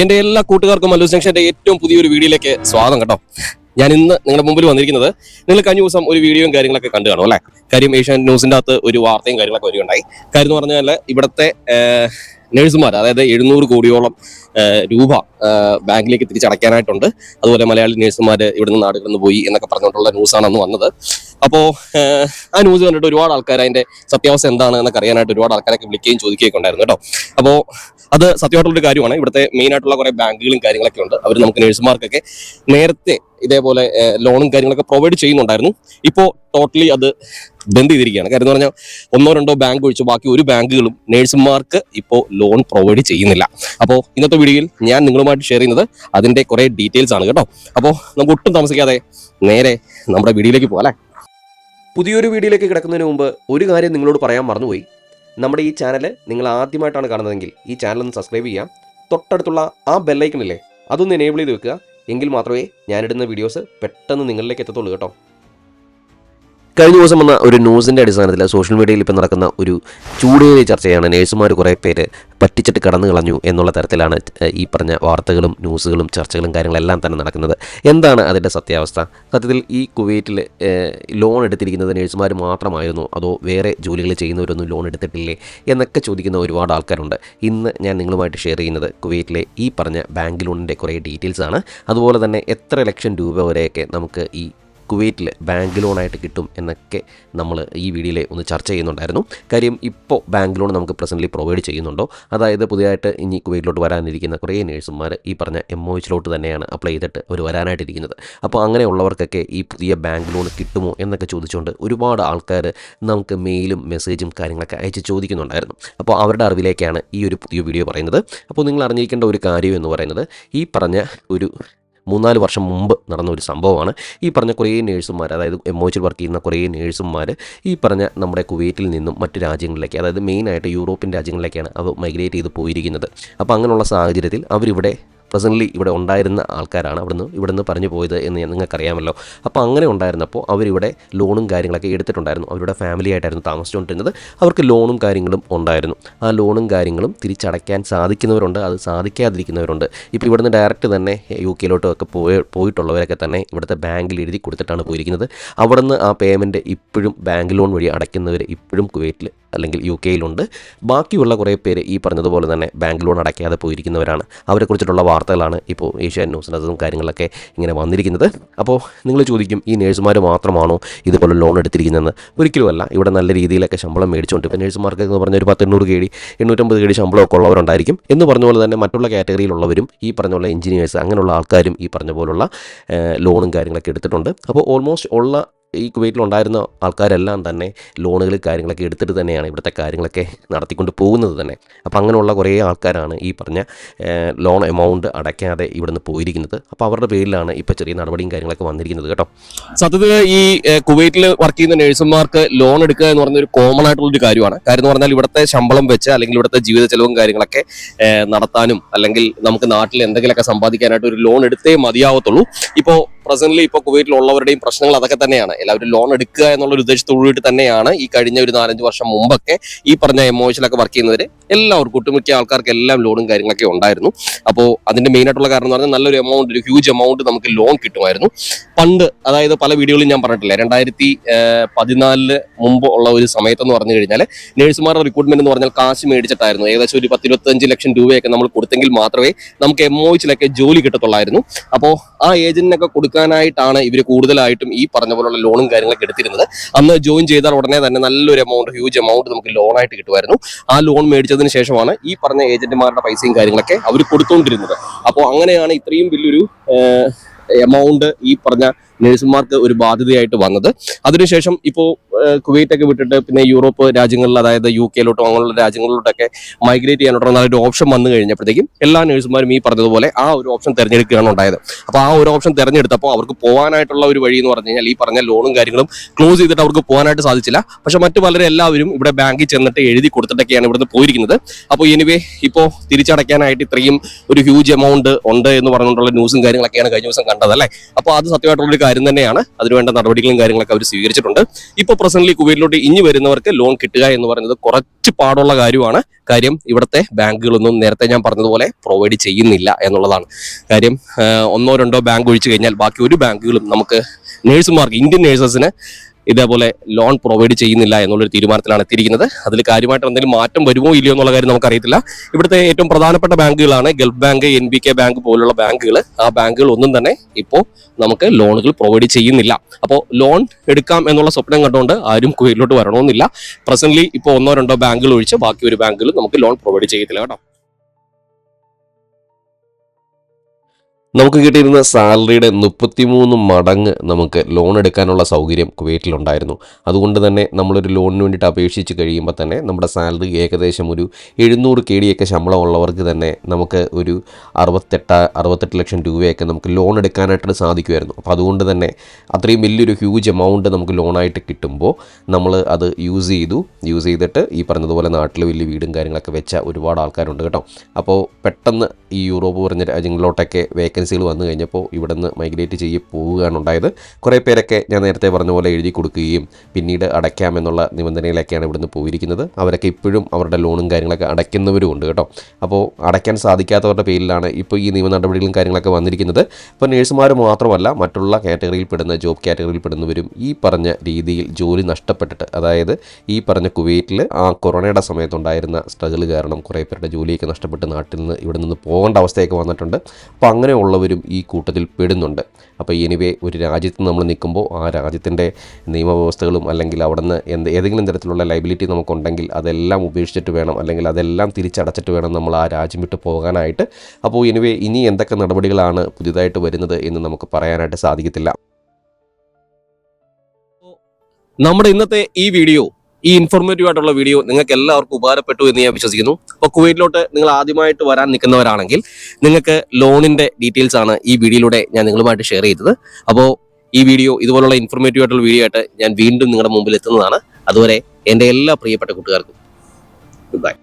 എന്റെ എല്ലാ കൂട്ടുകാർക്കും മല്ലൂസ് ജംഗ്ഷന്റെ ഏറ്റവും പുതിയൊരു വീഡിയോയിലേക്ക് സ്വാഗതം കേട്ടോ. ഞാൻ ഇന്ന് നിങ്ങളുടെ മുമ്പിൽ വന്നിരിക്കുന്നത് നിങ്ങൾ കഴിഞ്ഞ ദിവസം ഒരു വീഡിയോയും കാര്യങ്ങളൊക്കെ കണ്ടു കാണും അല്ലേ? കാര്യം ഏഷ്യാൻ ന്യൂസിന്റെ അകത്ത് ഒരു വാർത്തയും കാര്യങ്ങളൊക്കെ വരികയുണ്ടായി. കാര്യം എന്ന് പറഞ്ഞാൽ ഇവിടുത്തെ നഴ്സുമാർ അതായത് എഴുന്നൂറ് കോടിയോളം രൂപ ബാങ്കിലേക്ക് തിരിച്ചടയ്ക്കാനായിട്ടുണ്ട്. അതുപോലെ മലയാളി നഴ്സുമാർ ഇവിടുന്ന് നാടുകളിൽ നിന്ന് പോയി എന്നൊക്കെ പറഞ്ഞുകൊണ്ടുള്ള ന്യൂസാണ് അന്ന് വന്നത്. അപ്പോൾ ആ ന്യൂസ് കണ്ടിട്ട് ഒരുപാട് ആൾക്കാർ അതിന്റെ സത്യാവസ്ഥ എന്താണ് എന്നൊക്കെ അറിയാനായിട്ട് ഒരുപാട് ആൾക്കാരൊക്കെ വിളിക്കുകയും ചോദിക്കുകയൊക്കെ ഉണ്ടായിരുന്നു കേട്ടോ. അപ്പോൾ അത് സത്യമായിട്ടുള്ളൊരു കാര്യമാണ്. ഇവിടുത്തെ മെയിൻ ആയിട്ടുള്ള കുറെ ബാങ്കുകളും കാര്യങ്ങളൊക്കെ ഉണ്ട്. അവർ നമുക്ക് നഴ്സുമാർക്കൊക്കെ നേരത്തെ ഇതേപോലെ ലോണും കാര്യങ്ങളൊക്കെ പ്രൊവൈഡ് ചെയ്യുന്നുണ്ടായിരുന്നു. ഇപ്പോൾ ടോട്ടലി അത് ബന്ദ് ചെയ്തിരിക്കുകയാണ്. കാര്യം എന്ന് പറഞ്ഞാൽ ഒന്നോ രണ്ടോ ബാങ്ക് ഒഴിച്ച് ബാക്കി ഒരു ബാങ്കുകളും നഴ്സുമാർക്ക് ഇപ്പോൾ ലോൺ പ്രൊവൈഡ് ചെയ്യുന്നില്ല. അപ്പോൾ ഇന്നത്തെ വീഡിയോയിൽ ഞാൻ നിങ്ങളുമായിട്ട് ഷെയർ ചെയ്യുന്നത് അതിന്റെ കുറെ ഡീറ്റെയിൽസ് ആണ് കേട്ടോ. അപ്പോൾ നമുക്ക് ഒട്ടും താമസിക്കാതെ നേരെ നമ്മുടെ വീഡിയോയിലേക്ക് പോകാം അല്ലേ? പുതിയൊരു വീഡിയോയിലേക്ക് കിടക്കുന്നതിന് മുമ്പ് ഒരു കാര്യം നിങ്ങളോട് പറയാൻ മറന്നുപോയി. നമ്മുടെ ഈ ചാനൽ നിങ്ങൾ ആദ്യമായിട്ടാണ് കാണുന്നതെങ്കിൽ ഈ ചാനൽ ഒന്ന് സബ്സ്ക്രൈബ് ചെയ്യാം. തൊട്ടടുത്തുള്ള ആ ബെല്ലൈക്കണില്ലേ അതൊന്ന് എനേബിൾ ചെയ്ത് വെക്കുക. എങ്കിൽ മാത്രമേ ഞാനിടുന്ന വീഡിയോസ് പെട്ടെന്ന് നിങ്ങളിലേക്ക് എത്തത്തുള്ളൂ കേട്ടോ. കഴിഞ്ഞ ദിവസം വന്ന ഒരു ന്യൂസിന്റെ അടിസ്ഥാനത്തിൽ സോഷ്യൽ മീഡിയയിൽ ഇപ്പോൾ നടക്കുന്ന ഒരു ചൂടേറിയ ചർച്ചയാണ് നേഴ്സുമാർ കുറേ പേര് പറ്റിച്ചിട്ട് കടന്നു കളഞ്ഞു എന്നുള്ള തരത്തിലാണ് ഈ പറഞ്ഞ വാർത്തകളും ന്യൂസുകളും ചർച്ചകളും കാര്യങ്ങളെല്ലാം തന്നെ നടക്കുന്നത്. എന്താണ് അതിന്റെ സത്യാവസ്ഥ? സത്യത്തിൽ ഈ കുവൈറ്റിൽ ലോൺ എടുത്തിരിക്കുന്നത് നേഴ്സുമാർ മാത്രമായിരുന്നു? അതോ വേറെ ജോലികൾ ചെയ്യുന്നവരൊന്നും ലോൺ എടുത്തിട്ടില്ലേ? എന്നൊക്കെ ചോദിക്കുന്ന ഒരുപാട് ആൾക്കാരുണ്ട്. ഇന്ന് ഞാൻ നിങ്ങളുമായിട്ട് ഷെയർ ചെയ്യുന്നത് കുവൈറ്റിലെ ഈ പറഞ്ഞ ബാങ്ക് ലോണിന്റെ കുറേ ഡീറ്റെയിൽസ് ആണ് അതുപോലെ തന്നെ എത്ര ലക്ഷം രൂപ വരെയൊക്കെ നമുക്ക് ഈ കുവൈറ്റിൽ ബാങ്ക് ലോണായിട്ട് കിട്ടും എന്നൊക്കെ നമ്മൾ ഈ വീഡിയോയിൽ ഒന്ന് ചർച്ച ചെയ്യുന്നുണ്ടായിരുന്നു. കാര്യം ഇപ്പോൾ ബാങ്ക് ലോൺ നമുക്ക് പ്രസന്റ്ലി പ്രൊവൈഡ് ചെയ്യുന്നുണ്ടോ? അതായത് പുതിയതായിട്ട് ഇനി കുവൈറ്റിലോട്ട് വരാനിരിക്കുന്ന കുറേ നേഴ്സുമാർ ഈ പറഞ്ഞ എം ഒ എച്ചിലോട്ട് തന്നെയാണ് അപ്ലൈ ചെയ്തിട്ട് അവർ വരാനായിട്ടിരിക്കുന്നത്. അപ്പോൾ അങ്ങനെയുള്ളവർക്കൊക്കെ ഈ പുതിയ ബാങ്ക് ലോൺ കിട്ടുമോ എന്നൊക്കെ ചോദിച്ചുകൊണ്ട് ഒരുപാട് ആൾക്കാർ നമുക്ക് മെയിലും മെസ്സേജും കാര്യങ്ങളൊക്കെ അയച്ച് ചോദിക്കുന്നുണ്ടായിരുന്നു. അപ്പോൾ അവരുടെ അറിവിലേക്കാണ് ഈ ഒരു പുതിയ വീഡിയോ പറയുന്നത്. അപ്പോൾ നിങ്ങൾ അറിഞ്ഞിരിക്കേണ്ട ഒരു കാര്യം എന്ന് പറയുന്നത് ഈ പറഞ്ഞ ഒരു മൂന്നാൽ വർഷം മുമ്പ് നടന്ന ഒരു സംഭവമാണ്. ഈ പറഞ്ഞ കുറേ നേഴ്സുമാർ അതായത് എം ഒച്ചിൽ വർക്ക് ചെയ്യുന്ന കുറേ നേഴ്സുമാർ ഈ പറഞ്ഞ നമ്മുടെ കുവൈറ്റിൽ നിന്നും മറ്റ് രാജ്യങ്ങളിലേക്ക് അതായത് മെയിനായിട്ട് യൂറോപ്യൻ രാജ്യങ്ങളിലേക്കാണ് അവർ മൈഗ്രേറ്റ് ചെയ്ത് പോയിരിക്കുന്നത്. അപ്പോൾ അങ്ങനെയുള്ള സാഹചര്യത്തിൽ അവരിവിടെ പ്രസന്റ്ലി ഇവിടെ ഉണ്ടായിരുന്ന ആൾക്കാരാണ് അവിടുന്ന് ഇവിടുന്ന് പറഞ്ഞു പോയത് എന്ന് നിങ്ങൾക്കറിയാമല്ലോ. അപ്പോൾ അങ്ങനെ ഉണ്ടായിരുന്നപ്പോൾ അവരിവിടെ ലോണും കാര്യങ്ങളൊക്കെ എടുത്തിട്ടുണ്ടായിരുന്നു. അവരുടെ ഫാമിലി ആയിട്ടായിരുന്നു താമസിച്ചുകൊണ്ടിരുന്നത്. അവർക്ക് ലോണും കാര്യങ്ങളും ഉണ്ടായിരുന്നു. ആ ലോണും കാര്യങ്ങളും തിരിച്ചടയ്ക്കാൻ സാധിക്കുന്നവരുണ്ട്. അത് സാധിക്കാതിരിക്കുന്നവരുണ്ട്. ഇപ്പോൾ ഇവിടുന്ന് ഡയറക്റ്റ് തന്നെ യു കെയിലോട്ടും ഒക്കെ പോയി പോയിട്ടുള്ളവരൊക്കെ തന്നെ ഇവിടുത്തെ ബാങ്കിൽ എഴുതി കൊടുത്തിട്ടാണ് പോയിരിക്കുന്നത്. അവിടുന്ന് ആ പേയ്മെന്റ് ഇപ്പോഴും ബാങ്ക് ലോൺ വഴി അടയ്ക്കുന്നവർ ഇപ്പോഴും കുവൈറ്റിൽ അല്ലെങ്കിൽ യു കെയിലുണ്ട്. ബാക്കിയുള്ള കുറേ പേര് ഈ പറഞ്ഞതുപോലെ തന്നെ ബാങ്ക് ലോൺ അടയ്ക്കാതെ പോയിരിക്കുന്നവരാണ്. അവരെക്കുറിച്ചിട്ടുള്ള വാർത്തകളാണ് ഇപ്പോൾ ഏഷ്യൻ ന്യൂസിനകത്തും കാര്യങ്ങളൊക്കെ ഇങ്ങനെ വന്നിരിക്കുന്നത്. അപ്പോൾ നിങ്ങൾ ചോദിക്കും ഈ നേഴ്സുമാർ മാത്രമാണോ ഇതുപോലെ ലോൺ എടുത്തിരിക്കുന്നതെന്ന്? ഒരിക്കലുമല്ല. ഇവിടെ നല്ല രീതിയിലൊക്കെ ശമ്പളം മേടിച്ചുകൊണ്ട് ഇപ്പോൾ നേഴ്സുമാർക്ക് എന്ന് പറഞ്ഞ ഒരു പത്തെണ്ണൂറ് കേടി എണ്ണൂറ്റമ്പത് കേടി ശമ്പളമൊക്കെ ഉള്ളവരുണ്ടായിരിക്കും. എന്ന് പറഞ്ഞ പോലെ തന്നെ മറ്റുള്ള കാറ്റഗറിയിലുള്ളവരും ഈ പറഞ്ഞ പോലെ എഞ്ചിനീയേഴ്സ് അങ്ങനെയുള്ള ആൾക്കാരും ഈ പറഞ്ഞ പോലുള്ള ലോണും കാര്യങ്ങളൊക്കെ എടുത്തിട്ടുണ്ട്. അപ്പോൾ ഓൾമോസ്റ്റ് ഉള്ള ഈ കുവൈറ്റിലുണ്ടായിരുന്ന ആൾക്കാരെല്ലാം തന്നെ ലോണുകൾ കാര്യങ്ങളൊക്കെ എടുത്തിട്ട് തന്നെയാണ് ഇവിടുത്തെ കാര്യങ്ങളൊക്കെ നടത്തിക്കൊണ്ട് പോകുന്നത് തന്നെ. അപ്പോൾ അങ്ങനെയുള്ള കുറേ ആൾക്കാരാണ് ഈ പറഞ്ഞ ലോൺ എമൗണ്ട് അടയ്ക്കാതെ ഇവിടുന്ന് പോയിരിക്കുന്നത്. അപ്പോൾ അവരുടെ പേരിലാണ് ഇപ്പോൾ ചെറിയ നടപടിയും കാര്യങ്ങളൊക്കെ വന്നിരിക്കുന്നത് കേട്ടോ. സത്യത്തിൽ ഈ കുവൈറ്റിൽ വർക്ക് ചെയ്യുന്ന നഴ്സുമാർക്ക് ലോൺ എടുക്കുക എന്ന് പറഞ്ഞ ഒരു കോമൺ ആയിട്ടുള്ളൊരു കാര്യമാണ്. കാര്യം എന്ന് പറഞ്ഞാൽ ഇവിടുത്തെ ശമ്പളം വെച്ച് അല്ലെങ്കിൽ ഇവിടുത്തെ ജീവിത ചെലവും കാര്യങ്ങളൊക്കെ നടത്താനും അല്ലെങ്കിൽ നമുക്ക് നാട്ടിൽ എന്തെങ്കിലുമൊക്കെ സമ്പാദിക്കാനായിട്ട് ഒരു ലോൺ എടുത്തേ മതിയാവത്തുള്ളൂ. ഇപ്പോൾ പ്രസന്റ്ലി ഇപ്പോൾ കുവൈറ്റിലുള്ളവരുടെയും പ്രശ്നങ്ങൾ അതൊക്കെ തന്നെയാണ്. എല്ലാവരും ലോൺ എടുക്കുക എന്നുള്ള ഒരു ഉദ്ദേശത്തോടുകൂടി തന്നെയാണ് ഈ കഴിഞ്ഞ ഒരു നാലഞ്ച് വർഷം മുമ്പൊക്കെ ഈ പറഞ്ഞ എമോഷനിലൊക്കെ വർക്ക് ചെയ്യുന്നവർ എല്ലാവർക്കും ഒട്ടുമിക്ക ആൾക്കാർക്ക് എല്ലാം ലോണും കാര്യങ്ങളൊക്കെ ഉണ്ടായിരുന്നു. അപ്പോൾ അതിന്റെ മെയിൻ ആയിട്ടുള്ള കാരണം എന്ന് പറഞ്ഞാൽ നല്ലൊരു എമൗണ്ട് ഒരു ഹ്യൂജ് എമൗണ്ട് നമുക്ക് ലോൺ കിട്ടുമായിരുന്നു. പണ്ട് അതായത് പല വീഡിയോകളിലും ഞാൻ പറഞ്ഞിട്ടില്ല രണ്ടായിരത്തി പതിനാലിൽ മുമ്പ് ഉള്ള ഒരു സമയത്തെന്ന് പറഞ്ഞു കഴിഞ്ഞാൽ നേഴ്സുമാരുടെ റിക്രൂട്ട്മെന്റ് എന്ന് പറഞ്ഞാൽ കാശ് മേടിച്ചിട്ടായിരുന്നു. ഏകദേശം ഒരു പത്തിരുപത്തഞ്ച് ലക്ഷം രൂപയൊക്കെ നമ്മൾ കൊടുത്തെങ്കിൽ മാത്രമേ നമുക്ക് എം ഒച്ചിലൊക്കെ ജോലി കിട്ടത്തുള്ളായിരുന്നു. അപ്പോൾ ആ ഏജന്റിനൊക്കെ കൊടുക്കാനായിട്ടാണ് ഇവർ കൂടുതലായിട്ടും ഈ പറഞ്ഞ പോലുള്ള ലോണും കാര്യങ്ങളൊക്കെ എടുത്തിരുന്നത്. അന്ന് ജോയിൻ ചെയ്താൽ ഉടനെ തന്നെ നല്ലൊരു എമൗണ്ട് ഹ്യൂജ് എമൗണ്ട് നമുക്ക് ലോണായിട്ട് കിട്ടുമായിരുന്നു. ആ ലോൺ മേടിച്ചതിന് ശേഷമാണ് ഈ പറഞ്ഞ ഏജന്റുമാരുടെ പൈസയും കാര്യങ്ങളൊക്കെ അവർ കൊടുത്തുകൊണ്ടിരുന്നത് അപ്പോൾ അങ്ങനെയാണ് ഇത്രയും വലിയൊരു എമൗണ്ട് ഈ പറഞ്ഞ നഴ്സുമാർക്ക് ഒരു ബാധ്യതയായിട്ട് വന്നത്. അതിനുശേഷം ഇപ്പോൾ കുവൈറ്റൊക്കെ വിട്ടിട്ട് പിന്നെ യൂറോപ്പ് രാജ്യങ്ങളിൽ അതായത് യു കെയിലോട്ടോ അങ്ങനെയുള്ള രാജ്യങ്ങളിലോട്ടൊക്കെ മൈഗ്രേറ്റ് ചെയ്യാനുള്ള നല്ലൊരു ഓപ്ഷൻ വന്നു കഴിഞ്ഞപ്പോഴത്തേക്കും എല്ലാ നഴ്സുമാരും ഈ പറഞ്ഞതുപോലെ ആ ഒരു ഓപ്ഷൻ തിരഞ്ഞെടുക്കുകയാണ് ഉണ്ടായത്. അപ്പോൾ ആ ഒരു ഓപ്ഷൻ തിരഞ്ഞെടുത്തപ്പോൾ അവർക്ക് പോകാനായിട്ടുള്ള ഒരു വഴി എന്ന് പറഞ്ഞു കഴിഞ്ഞാൽ ഈ പറഞ്ഞ ലോണും കാര്യങ്ങളും ക്ലോസ് ചെയ്തിട്ട് അവർക്ക് പോകാനായിട്ട് സാധിച്ചില്ല. പക്ഷെ മറ്റു പലരും എല്ലാവരും ഇവിടെ ബാങ്കിൽ ചെന്നിട്ട് എഴുതി കൊടുത്തിട്ടൊക്കെയാണ് ഇവിടുന്ന് പോയിരിക്കുന്നത്. അപ്പോൾ എനിവേ ഇപ്പോൾ തിരിച്ചടയ്ക്കാനായിട്ട് ഇത്രയും ഒരു ഹ്യൂജ് എമൗണ്ട് ഉണ്ട് എന്ന് പറഞ്ഞുകൊണ്ടുള്ള ന്യൂസും കാര്യങ്ങളൊക്കെയാണ് കഴിഞ്ഞ ദിവസം കണ്ടത് അല്ലേ? അപ്പോൾ അത് സത്യമായിട്ടുള്ള ഒരു കാര്യം തന്നെയാണ്. അതിനുവേണ്ട നടപടികളും കാര്യങ്ങളൊക്കെ അവർ സ്വീകരിച്ചിട്ടുണ്ട്. ഇപ്പോൾ പ്രസന്റ്ലി കുവൈറ്റിലോട്ട് ഇനി വരുന്നവർക്ക് ലോൺ കിട്ടുക എന്ന് പറയുന്നത് കുറച്ച് പാടുള്ള കാര്യമാണ്. കാര്യം ഇവിടുത്തെ ബാങ്കുകളൊന്നും നേരത്തെ ഞാൻ പറഞ്ഞതുപോലെ പ്രൊവൈഡ് ചെയ്യുന്നില്ല എന്നുള്ളതാണ്. കാര്യം ഒന്നോ രണ്ടോ ബാങ്ക് ഒഴിച്ചു കഴിഞ്ഞാൽ ബാക്കി ഒരു ബാങ്കുകളും നമുക്ക് നേഴ്സുമാർക്ക് ഇന്ത്യൻ നേഴ്സസിന് ഇതേപോലെ ലോൺ പ്രൊവൈഡ് ചെയ്യുന്നില്ല എന്നുള്ളൊരു തീരുമാനത്തിലാണ് എത്തിയിരിക്കുന്നത്. അതിൽ കാര്യമായിട്ട് എന്തെങ്കിലും മാറ്റം വരുമോ ഇല്ലയോ എന്നുള്ള കാര്യം നമുക്കറിയത്തില്ല. ഇവിടുത്തെ ഏറ്റവും പ്രധാനപ്പെട്ട ബാങ്കുകളാണ് Gulf bank N B K bank പോലുള്ള ബാങ്കുകൾ ആ ബാങ്കുകൾ ഒന്നും തന്നെ ഇപ്പോൾ നമുക്ക് ലോണുകൾ പ്രൊവൈഡ് ചെയ്യുന്നില്ല. അപ്പോൾ ലോൺ എടുക്കാം എന്നുള്ള സ്വപ്നം കണ്ടുകൊണ്ട് ആരും കുവൈറ്റിലോട്ട് വരണമെന്നില്ല. പ്രസന്റ്ലി ഇപ്പോൾ ഒന്നോ രണ്ടോ ബാങ്കുകൾ ഒഴിച്ച് ബാക്കി ഒരു ബാങ്കുകൾ നമുക്ക് ലോൺ പ്രൊവൈഡ് ചെയ്യത്തില്ല കേട്ടോ. നമുക്ക് കിട്ടിയിരുന്ന സാലറിയുടെ മുപ്പത്തിമൂന്ന് മടങ്ങ് നമുക്ക് ലോൺ എടുക്കാനുള്ള സൗകര്യം കുവൈറ്റിലുണ്ടായിരുന്നു. അതുകൊണ്ട് തന്നെ നമ്മളൊരു ലോണിന് വേണ്ടിയിട്ട് അപേക്ഷിച്ച് കഴിയുമ്പോൾ തന്നെ നമ്മുടെ സാലറി ഏകദേശം ഒരു എഴുന്നൂറ് കെ ഡിയൊക്കെ ശമ്പളമുള്ളവർക്ക് തന്നെ നമുക്ക് ഒരു അറുപത്തെട്ട് അറുപത്തെട്ട് ലക്ഷം രൂപയൊക്കെ നമുക്ക് ലോൺ എടുക്കാനായിട്ട് സാധിക്കുമായിരുന്നു. അപ്പോൾ അതുകൊണ്ട് തന്നെ അത്രയും വലിയൊരു ഹ്യൂജ് എമൗണ്ട് നമുക്ക് ലോണായിട്ട് കിട്ടുമ്പോൾ നമ്മൾ അത് യൂസ് ചെയ്തു. യൂസ് ചെയ്തിട്ട് ഈ പറഞ്ഞതുപോലെ നാട്ടിൽ വലിയ വീടും കാര്യങ്ങളൊക്കെ വെച്ച ഒരുപാട് ആൾക്കാരുണ്ട് കേട്ടോ. അപ്പോൾ പെട്ടെന്ന് ഈ യൂറോപ്പ് പറഞ്ഞ രാജ്യങ്ങളിലോട്ടൊക്കെ വേക്കൻസികൾ വന്നു കഴിഞ്ഞപ്പോൾ ഇവിടെ നിന്ന് മൈഗ്രേറ്റ് ചെയ്ത് പോവുകയാണ് ഉണ്ടായത്. കുറേ പേരൊക്കെ ഞാൻ നേരത്തെ പറഞ്ഞ പോലെ എഴുതി കൊടുക്കുകയും പിന്നീട് അടയ്ക്കാമെന്നുള്ള നിബന്ധനയിലൊക്കെയാണ് ഇവിടുന്ന് പോയിരിക്കുന്നത്. അവരൊക്കെ ഇപ്പോഴും അവരുടെ ലോണും കാര്യങ്ങളൊക്കെ അടയ്ക്കുന്നവരും ഉണ്ട് കേട്ടോ. അപ്പോൾ അടയ്ക്കാൻ സാധിക്കാത്തവരുടെ പേരിലാണ് ഇപ്പോൾ ഈ നിയമ നടപടികളും കാര്യങ്ങളൊക്കെ വന്നിരിക്കുന്നത്. ഇപ്പോൾ നേഴ്സുമാർ മാത്രമല്ല മറ്റുള്ള കാറ്റഗറിയിൽ പെടുന്ന ജോബ് കാറ്റഗറിയിൽ പെടുന്നവരും ഈ പറഞ്ഞ രീതിയിൽ ജോലി നഷ്ടപ്പെട്ടിട്ട് അതായത് ഈ പറഞ്ഞ കുവൈറ്റിൽ ആ കൊറോണയുടെ സമയത്തുണ്ടായിരുന്ന സ്ട്രഗിൾ കാരണം കുറേ പേരുടെ ജോലിയൊക്കെ നഷ്ടപ്പെട്ട് നാട്ടിൽ നിന്ന് ഇവിടെ നിന്ന് പോകേണ്ട അവസ്ഥയൊക്കെ വന്നിട്ടുണ്ട്. അപ്പോൾ അങ്ങനെയുള്ളവരും ഈ കൂട്ടത്തിൽ പെടുന്നുണ്ട്. അപ്പോൾ എനിവേ ഒരു രാജ്യത്ത് നമ്മൾ നിൽക്കുമ്പോൾ ആ രാജ്യത്തിന്റെ നിയമവ്യവസ്ഥകളും അല്ലെങ്കിൽ അവിടെ നിന്ന് എന്ത് ഏതെങ്കിലും തരത്തിലുള്ള ലൈബിലിറ്റി നമുക്കുണ്ടെങ്കിൽ അതെല്ലാം ഉപേക്ഷിച്ചിട്ട് വേണം അല്ലെങ്കിൽ അതെല്ലാം തിരിച്ചടച്ചിട്ട് വേണം നമ്മൾ ആ രാജ്യം വിട്ട് പോകാനായിട്ട്. അപ്പോൾ എനിവേ ഇനി എന്തൊക്കെ നടപടികളാണ് പുതിയതായിട്ട് വരുന്നത് എന്ന് നമുക്ക് പറയാനായിട്ട് സാധിക്കത്തില്ല. നമ്മുടെ ഇന്നത്തെ ഈ വീഡിയോ ഈ ഇൻഫോർമേറ്റീവ് ആയിട്ടുള്ള വീഡിയോ നിങ്ങൾക്ക് എല്ലാവർക്കും ഉപകാരപ്പെട്ടു എന്ന് ഞാൻ വിശ്വസിക്കുന്നു. അപ്പോൾ കുവൈറ്റിലോട്ട് നിങ്ങൾ ആദ്യമായിട്ട് വരാൻ നിൽക്കുന്നവരാണെങ്കിൽ നിങ്ങൾക്ക് ലോണിന്റെ ഡീറ്റെയിൽസ് ആണ് ഈ വീഡിയോയിലൂടെ ഞാൻ നിങ്ങളുമായിട്ട് ഷെയർ ചെയ്തത്. അപ്പോൾ ഈ വീഡിയോ ഇതുപോലുള്ള ഇൻഫോർമേറ്റീവ് ആയിട്ടുള്ള വീഡിയോ ആയിട്ട് ഞാൻ വീണ്ടും നിങ്ങളുടെ മുമ്പിൽ എത്തുന്നതാണ്. അതുവരെ എന്റെ എല്ലാ പ്രിയപ്പെട്ട കൂട്ടുകാർക്കും ഗുഡ് ബൈ